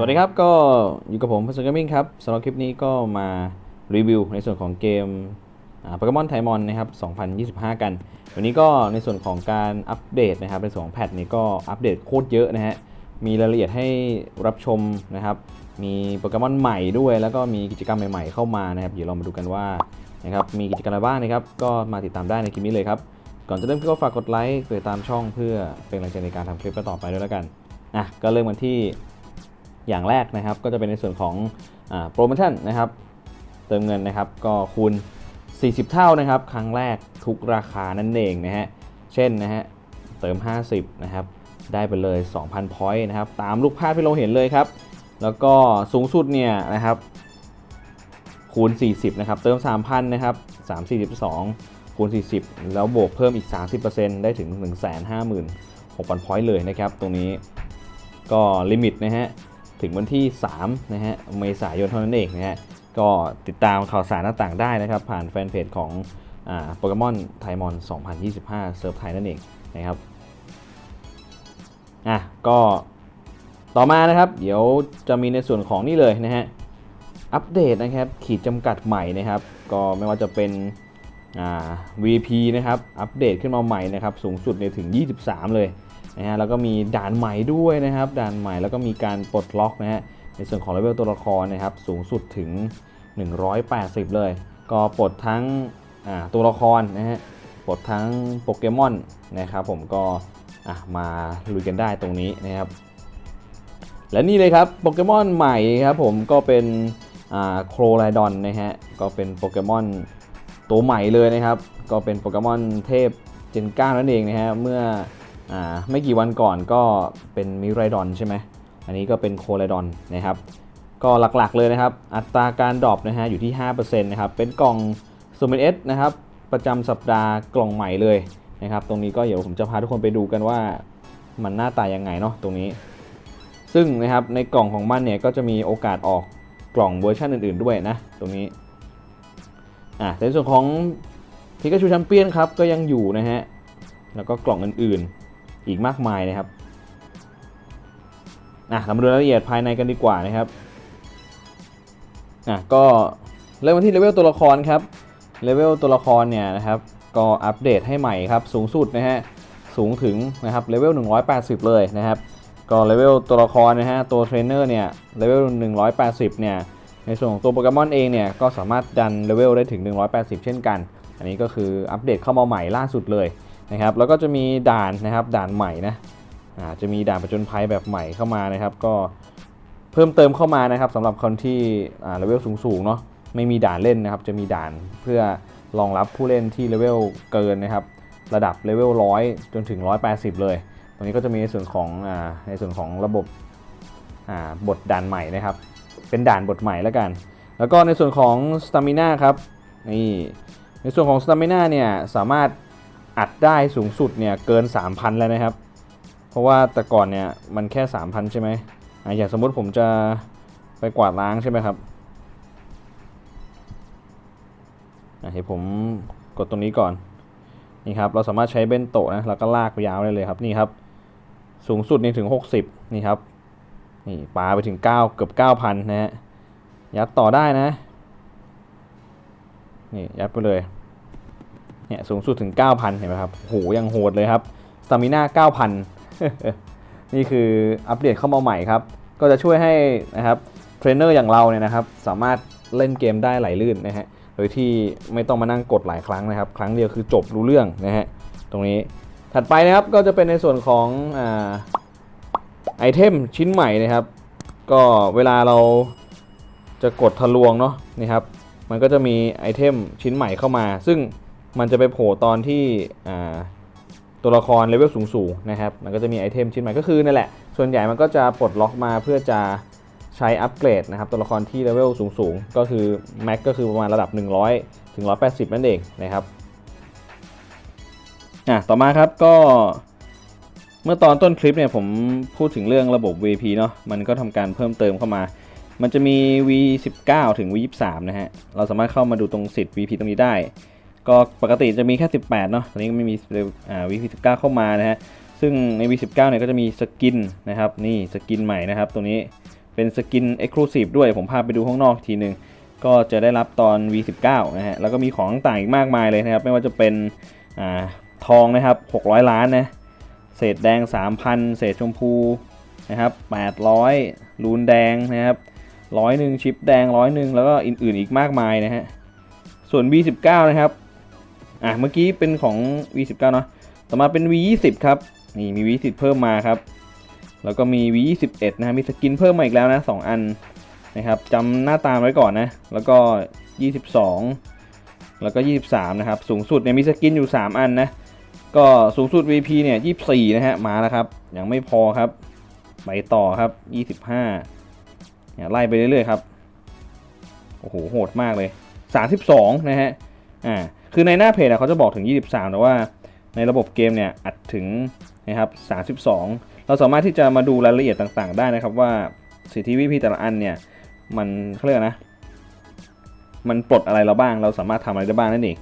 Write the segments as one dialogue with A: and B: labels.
A: สวัสดีครับ ก็อยู่กับผมพัสดุกมิ่งครับสำหรับคลิปนี้ก็มารีวิวในส่วนของเกมโปเกมอนไทมอนนะครับ 2025 กัน วันนี้ก็ในส่วนของการอัปเดตนะครับ ในส่วนของแพทนี้ก็อัปเดตโคตรเยอะนะฮะ มีรายละเอียดให้รับชมนะครับ มีโปเกมอนใหม่ด้วย แล้วก็มีกิจกรรมใหม่ๆเข้ามานะครับ เดี๋ยวเรามาดูกันว่านะครับ มีกิจกรรมอะไรบ้างนะครับ ก็มาติดตามได้ในคลิปนี้เลยครับ ก่อนจะเริ่มก็ฝากกดไลค์ กดติดตามช่องเพื่อเป็นกำลังใจในการทำคลิปต่อไปด้วยแล้วกัน อะ ก็เริ่มกันที่ อย่างแรกนะครับ ก็จะเป็นในส่วนของโปรโมชั่นนะครับ เติมเงินนะครับก็คูณ 40 เท่านะครับ ครั้งแรกทุกราคานั่นเองนะฮะ เช่นนะฮะ เติม 50 นะครับ ได้ไปเลย 2,000 พอยต์นะครับ ตามลูกภาพที่เราเห็นเลยครับ แล้วก็สูงสุดเนี่ยนะครับ คูณ 40 นะครับ เติม 3,000 นะครับ 342 คูณ 40 แล้วบวกเพิ่มอีก 30%ได้ถึง 156,000 พอยต์เลยนะครับ ตรงนี้ก็ลิมิตนะฮะ ถึงวันที่3นะฮะเมษายนเท่านั้นเองนะฮะก็ติดตามข่าวสารต่างๆได้นะครับ ผ่านแฟนเพจของโปเกมอนไทมอน 2025 เซิร์ฟไทยนั่นเองนะครับอะก็ต่อมานะครับ เดี๋ยวจะมีในส่วนของนี่เลยนะฮะอัปเดตนะครับ ขีดจำกัดใหม่นะครับ ก็ไม่ว่าจะเป็นอ่า VP นะครับ อัปเดตขึ้นมาใหม่นะครับ สูงสุดเนี่ยถึง 23 เลย นะฮะแล้วก็มีด่านใหม่ด้วยนะครับ ด่านใหม่แล้วก็มีการปลดล็อกนะฮะในส่วนของเลเวลตัวละครนะครับสูงสุดถึง 180 เลย ก็ปลดทั้งตัวละครนะฮะปลดทั้งโปเกมอนนะครับผมก็มาลุยกันได้ตรงนี้นะครับและนี่เลยครับโปเกมอนใหม่ครับผมก็เป็นโครไลดอนนะฮะก็เป็นโปเกมอนตัวใหม่เลยนะครับ ก็เป็นโปเกมอนเทพเจนก้านั่นเองนะฮะเมื่อ อ่าไม่กี่วันก่อนก็เป็นมิไรดอนใช่ไหมอันนี้ก็เป็นโคไลดอนนะครับ ก็หลักๆเลยนะครับ อัตราการดรอปนะฮะอยู่ที่5%นะครับเป็นกล่องซูมเอสนะครับประจำสัปดาห์กล่องใหม่เลยนะครับ ตรงนี้ก็เดี๋ยวผมจะพาทุกคนไปดูกันว่ามันหน้าตายังไงเนาะตรงนี้ ซึ่งนะครับในกล่องของมันเนี่ยก็จะมีโอกาสออกกล่องเวอร์ชันอื่นๆด้วยนะ ตรงนี้อ่าในส่วนของพิกาชูแชมเปี้ยนครับก็ยังอยู่นะฮะแล้วก็กล่องอื่นๆ อีกมากมายนะครับนะเรามาดูรายละเอียดภายในกันดีกว่านะครับอะก็เริ่มที่เลเวลตัวละครครับเลเวลตัวละครเนี่ยนะครับก็อัปเดตให้ใหม่ครับสูงสุดนะฮะสูงถึงนะครับเลเวล180 เลยนะครับก็เลเวลตัวละครนะฮะตัวเทรนเนอร์เนี่ยเลเวล180 เนี่ยในส่วนของตัวโปเกมอนเองเนี่ยก็สามารถดันเลเวลได้ถึง 180 เช่นกัน อันนี้ก็คืออัปเดตเข้ามาใหม่ล่าสุดเลย นะครับแล้วก็จะมีด่านนะครับด่านใหม่นะจะมีด่านประจนภัยแบบใหม่เข้ามานะครับ ก็เพิ่มเติมเข้ามานะครับสำหรับคนที่เลเวลสูงๆเนาะไม่มีด่านเล่นนะครับ จะมีด่านเพื่อรองรับผู้เล่นที่เลเวลเกินนะครับ ระดับเลเวลร้อยจนถึง 180 เลย ตรงนี้ก็จะมีในส่วนของอในส่วนของระบบบทด่านใหม่นะครับ เป็นด่านบทใหม่แล้วกัน แล้วก็ในส่วนของสตามิน่าครับนี่ในส่วนของสตามิน่าเนี่ยสามารถ อัดได้สูงสุดเนี่ยเกิน 3,000 แล้วนะครับ เพราะว่าแต่ก่อนเนี่ยมันแค่ 3,000 ใช่ไหมอย่างสมมติผมจะไปกวาดล้างใช่ไหมครับให้ผมกดตรงนี้ก่อนนี่ครับเราสามารถใช้เบนโตะนะแล้วก็ลากไปยาวได้เลยครับนี่ครับ สูงสุดนี่ถึง 60 นี่ครับนี่ปาไปถึง 9 เกือบ 9,000 นะฮะยัดต่อได้นะ นี่ยัดไปเลย เนี่ยสูงสุดถึง 9,000 เห็นไหมครับโหยังโหดเลยครับสตามิน่า9,000 นี่คืออัปเดตเข้ามาใหม่ครับ ก็จะช่วยให้นะครับเทรนเนอร์อย่างเราเนี่ยนะครับสามารถเล่นเกมได้ไหลลื่นนะฮะโดยที่ไม่ต้องมานั่งกดหลายครั้งนะครับ ครั้งเดียวคือจบรู้เรื่องนะฮะตรงนี้ถัดไปนะครับก็จะเป็นในส่วนของไอเทมชิ้นใหม่นะครับ ก็เวลาเราจะกดทะลวงเนาะนี่ครับมันก็จะมีไอเทมชิ้นใหม่เข้ามา ซึ่ง มันจะไปโผล่ตอนที่ตัวละครเลเวลสูงๆนะครับ มันก็จะมีไอเทมชิ้นใหม่ก็คือนั่นแหละ ส่วนใหญ่มันก็จะปลดล็อกมาเพื่อจะใช้อัปเกรดนะครับตัวละครที่เลเวลสูงๆ ก็คือแม็กก็คือประมาณระดับ 100 ถึง 180 นั่นเองนะครับอะต่อมาครับก็เมื่อตอนต้นคลิปเนี่ยผมพูดถึงเรื่องระบบ VP เนาะมันก็ทำการเพิ่มเติมเข้ามา มันจะมี V19 ถึง V23 นะฮะเราสามารถเข้ามาดูตรงสิทธิ์ VP ตรงนี้ได้ ก็ปกติจะมีแค่ 18 เนาะตอนนี้ไม่มีอ่าวีสิบเก้าเข้ามานะฮะ ซึ่งใน V19 เนี่ยก็จะมีสกินนะครับ นี่สกินใหม่นะครับตัวนี้เป็นสกิน Exclusive ด้วย ผมพาไปดูข้างนอกทีหนึ่งก็จะได้รับตอน V19 นะฮะ แล้วก็มีของต่างอีกมากมายเลยนะครับ ไม่ว่าจะเป็นอ่าทองนะครับ 600 ล้านนะ เศษแดง 3,000 เศษชมพูนะครับ 800รูนแดงนะครับร้อยหนึ่งชิปแดงร้อยหนึ่งแล้วก็อื่นๆอีกมากมายนะฮะ ส่วน V19 นะครับ อะเมื่อกี้เป็นของ V19 เนาะต่อมาเป็น V20 ครับนี่มี V10 เพิ่มมาครับแล้วก็มี V21 นะมีสกินเพิ่มมาอีกแล้วนะ2อันนะครับจำหน้าตามไว้ก่อนนะแล้วก็ 22 แล้วก็ 23 นะครับ สูงสุดเนี่ยมีสกินอยู่ 3 อันนะก็สูงสุด VP เนี่ย24 นะฮะมาแล้วครับ ยังไม่พอครับไปต่อครับ 25เนี่ยไล่ไปเรื่อยๆครับโอ้โหโหดมากเลย 32 นะฮะอ่า คือในหน้าเพจเขาจะบอกถึง 23 แต่ว่าในระบบเกมเนี่ยอัดถึงนะครับ32 เราสามารถที่จะมาดูรายละเอียดต่างๆ ได้นะครับว่าสิทธิวิพีแต่ละอันเนี่ยมันเขาเรียกนะ มันปลดอะไรเราบ้าง เราสามารถทำอะไรได้บ้างนั่นเอง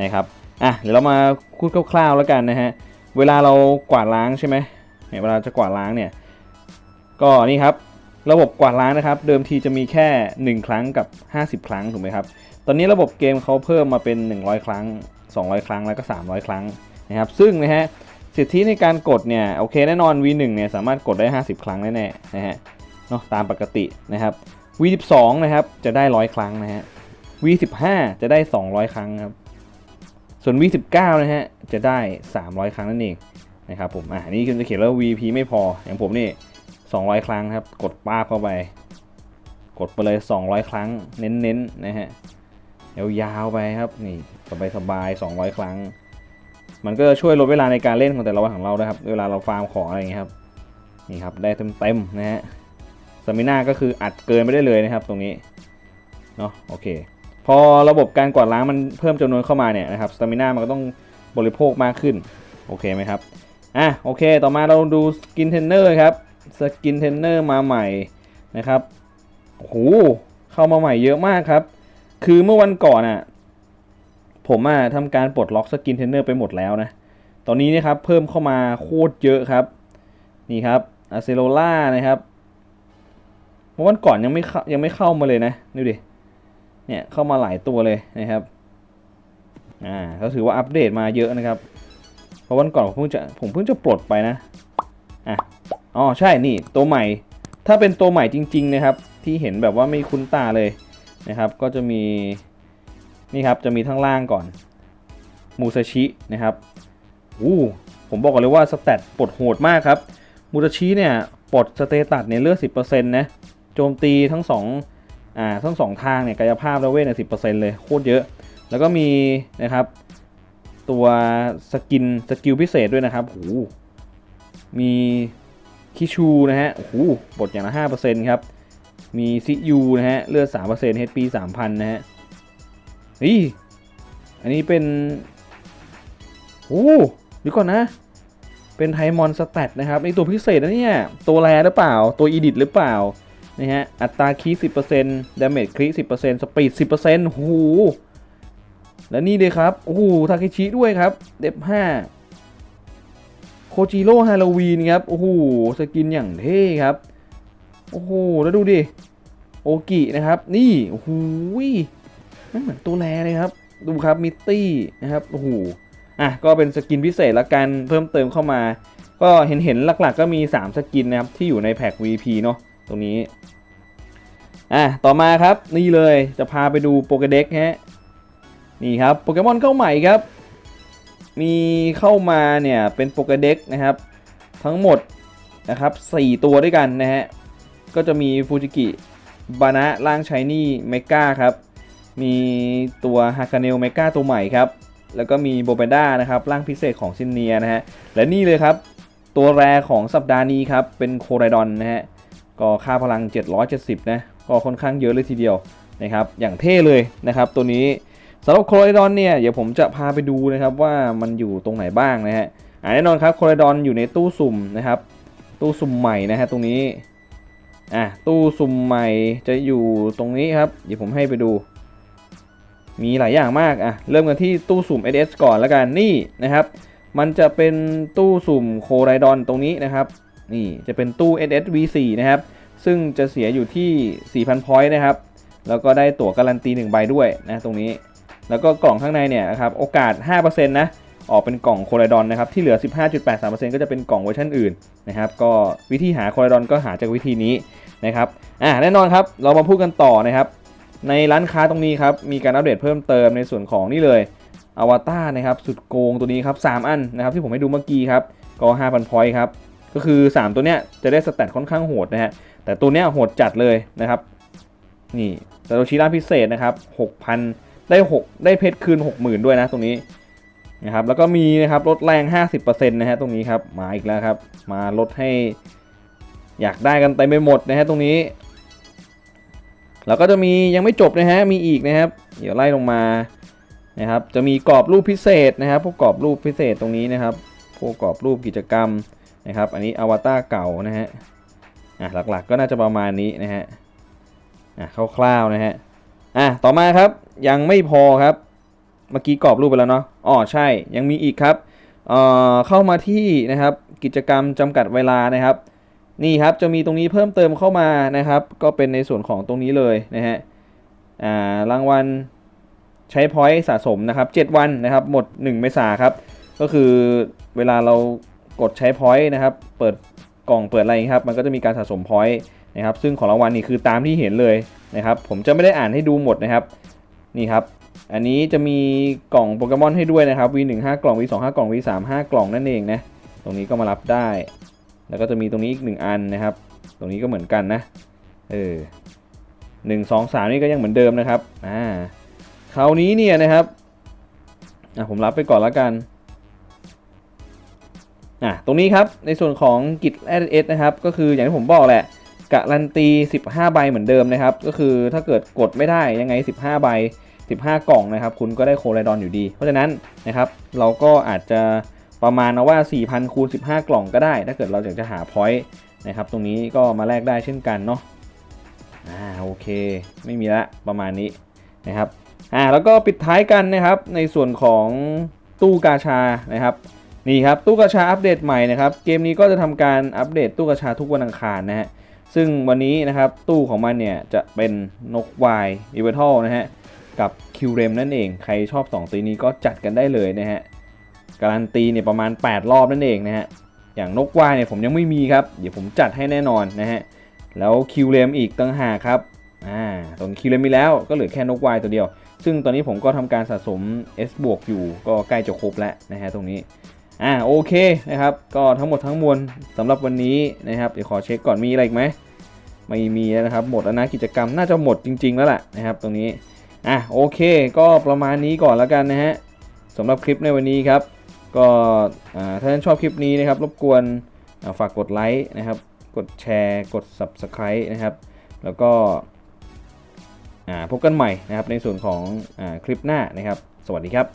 A: นะครับอะเดี๋ยวเรามาพูดคร่าวๆแล้วกันนะฮะเวลาเรากวาดล้างใช่ไหมเนี่ยเวลาจะกวาดล้างเนี่ยก็นี่ครับ ระบบกวาดล้างนะครับ เดิมทีจะมีแค่ 1 ครั้งกับ 50 ครั้งถูกไหมครับ ตอนนี้ระบบเกมเขาเพิ่มมาเป็น 100 ครั้ง 200 ครั้งแล้วก็ 300 ครั้งนะครับ ซึ่งนะฮะสิทธิในการกดเนี่ยโอเคแน่นอน V1 เนี่ยสามารถกดได้ 50 ครั้งแน่ๆนะฮะเนาะตามปกตินะครับ V12 นะครับจะได้ 100 ครั้งนะฮะ V15 จะได้ 200 ครั้งครับส่วน V19 นะฮะจะได้ 300 ครั้งนั่นเองนะครับผมอะนี่คือจะเขียนว่า VP ไม่พออย่างผมนี่ 200 ครั้งครับ กดป้าเข้าไป กดไปเลย 200 ครั้ง เน้นๆนะฮะยาวๆไปครับ นี่สบายๆ200 ครั้ง มันก็จะช่วยลดเวลาในการเล่นของแต่ละวันของเราด้วยครับ เวลาเราฟาร์มของอะไรอย่างเงี้ยครับ นี่ครับ ได้เต็มๆนะฮะสมิน่าก็คืออัดเกินไม่ได้เลยนะครับ ตรงนี้ เนาะโอเค พอระบบการกวาดล้างมันเพิ่มจำนวนเข้ามาเนี่ยนะครับสมิน่ามันก็ต้องบริโภคมากขึ้น โอเคไหมครับ อะ โอเค ต่อมาเราดูสกินเทนเนอร์ครับ สกินเทนเนอร์มาใหม่นะครับโอ้โหเข้ามาใหม่เยอะมากครับ คือเมื่อวันก่อนอะ ผมอะทำการปลดล็อกสกินเทนเนอร์ไปหมดแล้วนะ ตอนนี้นะครับเพิ่มเข้ามาโคตรเยอะครับ นี่ครับอาเซโ l ล่านะครับเมื่อวันก่อนยังไม่เข้ายังไม่เข้ามาเลยนะดูดิ เนี่ยเข้ามาหลายตัวเลยนะครับ อ่าก็ถือว่าอัปเดตมาเยอะนะครับ เพราะวันก่อนผมเพิ่งจะผมเพิ่งจะปลดไปนะ อะ อ๋อใช่นี่ตัวใหม่ ถ้าเป็นตัวใหม่จริง ๆ นะครับ ที่เห็นแบบว่าไม่คุ้นตาเลยนะครับ ก็จะมีนี่ครับจะมีทั้งล่างก่อนมูซาชินะครับอู้ผมบอกก่อนเลยว่าสแตทปลดโหดมากครับมูซาชิเนี่ยปลดสเตตัสเนี่ยเลือด10%นะโจมตีทั้งสองอ่าทั้งสองทางเนี่ยกายภาพและเวทเนี่ยสิเลยโคตรเยอะ แล้วก็มีนะครับตัวสกินสกิลพิเศษด้วยนะครับโอ้โหมี คิชูนะฮะ โอ้โหบทอย่างละ5%ครับ มีซิยูนะฮะ เลือด 3% HP 3,000 นะฮะนี่อันนี้เป็น โอ้เดี๋ยวก่อนนะ เป็นไทมอนสแตทนะครับนี่ตัวพิเศษนะเนี่ย ตัวแรหรือเปล่า ตัวอีดิทหรือเปล่า นะฮะ อัตราคี10%ดาเมจคลิ10%สปีด10%โอ้โหและนี่เลยครับ โอ้โห ทาเคชิด้วยครับ เดฟ5โค จิโร่ฮาโลวีนครับ โอ้โห สกินอย่างเท่ครับ โอ้โห แล้วดูดิ โอกินะครับ นี่ โอ้โหนั่นเหมือนตัวแรเลยครับ ดูครับ มิตตี้นะครับ โอ้โห อะ ก็เป็นสกินพิเศษละกัน เพิ่มเติมเข้ามา ก็เห็นเห็นหลักๆ ก็มี 3 สกินนะครับ ที่อยู่ในแพ็ก VP เนาะ ตรงนี้ อะ ต่อมาครับ นี่เลย จะพาไปดูโปเกเด็กฮะ นี่ครับ โปเกมอนเข้าใหม่ครับ มีเข้ามาเนี่ยเป็นโปเกเด็กนะครับ ทั้งหมดนะครับ4ตัวด้วยกันนะฮะ ก็จะมีฟูจิกิบานะร่างชายนี่เมกาครับ มีตัวฮากาเนลเมกาตัวใหม่ครับ แล้วก็มีโบเบด้านะครับร่างพิเศษของซินเนียนะฮะ และนี่เลยครับ ตัวแรของสัปดาห์นี้ครับ เป็นโคไรดอนนะฮะ ก็ค่าพลัง 770 นะ ก็ค่อนข้างเยอะเลยทีเดียวนะครับ อย่างเท่เลยนะครับ ตัวนี้ สำหรับโคไรดอนเนี่ยเดี๋ยวผมจะพาไปดูนะครับว่ามันอยู่ตรงไหนบ้างนะฮะแน่นอนครับโคไรดอนอยู่ในตู้สุ่มนะครับ ตู้สุ่มใหม่นะฮะตรงนี้อะตู้สุ่มใหม่จะอยู่ตรงนี้ครับเดี๋ยวผมให้ไปดู มีหลายอย่างมากอะเริ่มกันที่ตู้สุ่ม SS ก่อนแล้วกันนี่นะครับ มันจะเป็นตู้สุ่มโคไรดอนตรงนี้นะครับ นี่จะเป็นตู้ SS V4 นะครับ ซึ่งจะเสียอยู่ที่ 4,000 พอยต์นะครับ แล้วก็ได้ตั๋วการันตี 1 ใบด้วยนะตรงนี้ แล้วก็กล่องข้างในเนี่ยนะครับโอกาส 5%นะออกเป็นกล่องโคลดอนนะครับที่เหลือ 15.83%ก็จะเป็นกล่องเวอร์ชันอื่นนะครับก็วิธีหาโคลดอนก็หาจากวิธีนี้นะครับอ่าแน่นอนครับเรามาพูดกันต่อนะครับในร้านค้าตรงนี้ครับมีการอัปเดตเพิ่มเติมในส่วนของนี่เลยอวตารนะครับสุดโกงตัวนี้ครับ3อันนะครับที่ผมให้ดูเมื่อกี้ครับก็5,000พอยต์ครับก็คือ 3 ตัวเนี้ยจะได้สแตทค่อนข้างโหดนะฮะแต่ตัวเนี้ยโหดจัดเลยนะครับนี่แต่โรชิล่าพิเศษนะครับ6,000 ได้6ได้เพชรคืน 60,000 ด้วยนะตรงนี้นะครับแล้วก็มีนะครับลดแรง 50%นะฮะตรงนี้ครับมาอีกแล้วครับ มาลดให้อยากได้กันเต็มไปหมดนะฮะตรงนี้ แล้วก็จะมียังไม่จบนะฮะมีอีกนะครับ เดี๋ยวไล่ลงมานะครับจะมีกรอบรูปพิเศษนะครับ พวกกรอบรูปพิเศษตรงนี้นะครับ พวกกรอบรูปกิจกรรมนะครับ อันนี้อวตารเก่านะฮะอะหลักๆก็น่าจะประมาณนี้นะฮะอะคร่าวๆนะฮะอะต่อมาครับ ยังไม่พอครับ เมื่อกี้กรอบรูปไปแล้วเนาะอ๋อใช่ยังมีอีกครับเอ่อเข้ามาที่นะครับกิจกรรมจำกัดเวลานะครับ นี่ครับจะมีตรงนี้เพิ่มเติมเข้ามานะครับ ก็เป็นในส่วนของตรงนี้เลยนะฮะอ่ารางวัลใช้พอยต์สะสมนะครับ 7 วันนะครับ หมด 1 เมษาครับ ก็คือเวลาเรากดใช้พอยต์นะครับ เปิดกล่องเปิดอะไรนะครับ มันก็จะมีการสะสมพอยต์นะครับ ซึ่งของรางวัลนี่คือตามที่เห็นเลยนะครับ ผมจะไม่ได้อ่านให้ดูหมดนะครับ นี่ครับ อันนี้จะมีกล่องโปเกมอนให้ด้วยนะครับ V1 5 กล่อง V2 5 กล่อง V3 5 กล่องนั่นเองนะ ตรงนี้ก็มารับได้ แล้วก็จะมีตรงนี้อีก 1 อันนะครับ ตรงนี้ก็เหมือนกันนะ เออหนึ่งสองสามนี่ก็ยังเหมือนเดิมนะครับ อ่า คราวนี้เนี่ยนะครับ อะผมรับไปก่อนแล้วกัน อะ ตรงนี้ครับ ในส่วนของกิจแอดเอสนะครับ ก็คืออย่างที่ผมบอกแหละ การันตี 15 ใบเหมือนเดิมนะครับ ก็คือถ้าเกิดกดไม่ได้ยังไง 15 ใบ 15 กล่องนะครับ คุณก็ได้โคไลดอนอยู่ดี เพราะฉะนั้นนะครับเราก็อาจจะประมาณนะว่า 4,000คูณ15 กล่องก็ได้ ถ้าเกิดเราอยากจะหาพอยต์นะครับ ตรงนี้ก็มาแลกได้เช่นกันเนาะอ่าโอเค ไม่มีละประมาณนี้นะครับอ่าแล้วก็ปิดท้ายกันนะครับในส่วนของตู้กาชานะครับ นี่ครับตู้กาชาอัปเดตใหม่นะครับเกมนี้ก็จะทำการอัปเดตตู้กาชาทุกวันอังคารนะฮะซึ่งวันนี้นะครับตู้ของมันเนี่ยจะเป็นนกวายอีเวนทัลนะฮะกับคิวเรมนั่นเองใครชอบ2ตัวนี้ก็จัดกันได้เลยนะฮะการันตีเนี่ยประมาณ 8 รอบนั่นเองนะฮะอย่างนกวายเนี่ยผมยังไม่มีครับเดี๋ยวผมจัดให้แน่นอนนะฮะแล้วคิวเรมอีกตั้งหากครับอ่าตรงคิวเรมมีแล้วก็เหลือแค่นกวายตัวเดียว ซึ่งตอนนี้ผมก็ทำการสะสม S บวกอยู่ก็ใกล้จะครบแล้วนะฮะตรงนี้ อ่าโอเคนะครับ ก็ทั้งหมดทั้งมวลสำหรับวันนี้นะครับเดี๋ยวขอเช็คก่อนมีอะไรอีกไหมไม่มีแล้วนะครับ หมดแล้วนะกิจกรรมน่าจะหมดจริง ๆ แล้วแหละนะครับ ตรงนี้อะโอเค ก็ประมาณนี้ก่อนแล้วกันนะฮะสำหรับคลิปในวันนี้ครับ ก็อ่าถ้าท่านชอบคลิปนี้นะครับ รบกวนาฝากกดไลค์นะครับ กดแชร์กด Subscribe นะครับ แล้วก็อ่าพบกันใหม่นะครับในส่วนของอาคลิปหน้านะครับ สวัสดีครับ